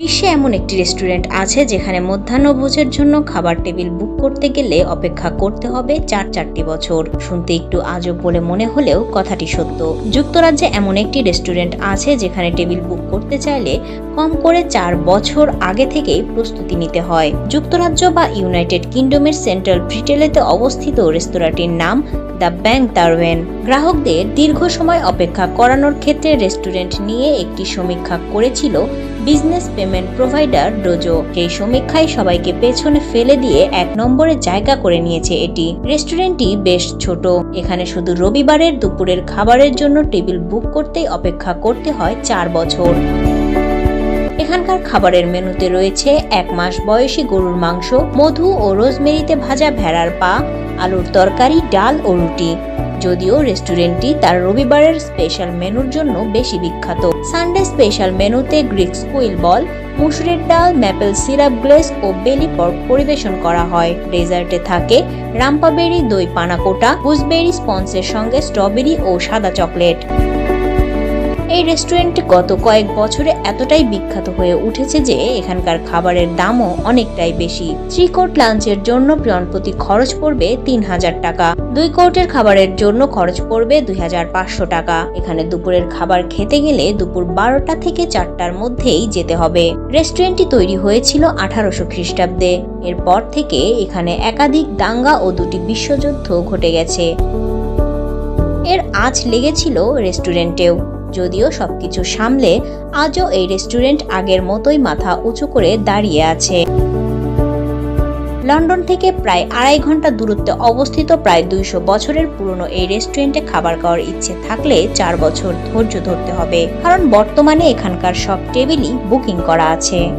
বিশ্বে এমন একটি রেস্টুরেন্ট আছে যেখানে মধ্যাহ্নভোজের জন্য খাবার টেবিল বুক করতে গেলে অপেক্ষা করতে হবে চার চারটি বছর। শুনতে একটু আজব বলে মনে হলেও কথাটি সত্য। যুক্তরাজ্যে এমন একটি রেস্টুরেন্ট আছে যেখানে টেবিল বুক করতে চাইলে কম করে চার বছর আগে থেকেই প্রস্তুতি নিতে হয়। যুক্তরাজ্য বা ইউনাইটেড কিংডমের সেন্ট্রাল ব্রিটেলেতে অবস্থিত রেস্তোরাঁটির নাম দ্য ব্যাংক তারওয়েন। গ্রাহকদের দীর্ঘ সময় অপেক্ষা করানোর ক্ষেত্রে রেস্টুরেন্ট নিয়ে একটি সমীক্ষা করেছিল বিজনেস পেমেন্ট প্রোভাইডার ডোজো। এই সমীক্ষায় সবাইকে পেছনে ফেলে দিয়ে এক নম্বরে জায়গা করে নিয়েছে এটি। রেস্টুরেন্টটি বেশ ছোট। এখানে শুধু রবিবারের দুপুরের খাবারের জন্য টেবিল বুক করতেই অপেক্ষা করতে হয় চার বছর। এখানকার খাবারের মেনুতে রয়েছে এক মাস বয়সী গরুর মাংস, মধু ও রোজমেরিতে ভাজা ভেড়ার পা, আলুর তরকারি, ডাল ও রুটি। যদিও রেস্টুরেন্টটি তার রবিবারের স্পেশাল মেনুর জন্য বেশি বিখ্যাত। সানডে স্পেশাল মেনুতে গ্রিক স্কুইল বল, মুসুরের ডাল, ম্যাপেল সিরাপ গ্লেস ও বেলি পর্ক পরিবেশন করা হয়। ডেজার্টে থাকে রাম্পাবেরি, দই পানাকোটা, গুজবেরি স্পন্সের সঙ্গে স্ট্রবেরি ও সাদা চকলেট। এই রেস্টুরেন্টটি গত কয়েক বছরে এতটাই বিখ্যাত হয়ে উঠেছে যে এখানকার খাবারের দামও অনেকটাই বেশি। থ্রি কোর্ট লাঞ্চের জন্য প্রতি খরচ পড়বে তিন হাজার টাকা। দুই কোর্টের খাবারের জন্য খরচ পড়বে দুই হাজার পাঁচশো টাকা। এখানে দুপুরের খাবার খেতে গেলে দুপুর বারোটা থেকে চারটার মধ্যেই যেতে হবে। রেস্টুরেন্টটি তৈরি হয়েছিল আঠারোশো খ্রিস্টাব্দে। এরপর থেকে এখানে একাধিক দাঙ্গা ও দুটি বিশ্বযুদ্ধ ঘটে গেছে। এর আঁচ লেগেছিল রেস্টুরেন্টেও। যদিও সবকিছু সামলে আজও এই রেস্টুরেন্ট আগের মতোই মাথা উঁচু করে দাঁড়িয়ে আছে। লন্ডন থেকে প্রায় আড়াই ঘণ্টা দূরত্বে অবস্থিত প্রায় দুইশো বছরের পুরনো এই রেস্টুরেন্টে খাবার খাওয়ার ইচ্ছে থাকলে চার বছর ধৈর্য ধরতে হবে। কারণ বর্তমানে এখানকার সব টেবিলই বুকিং করা আছে।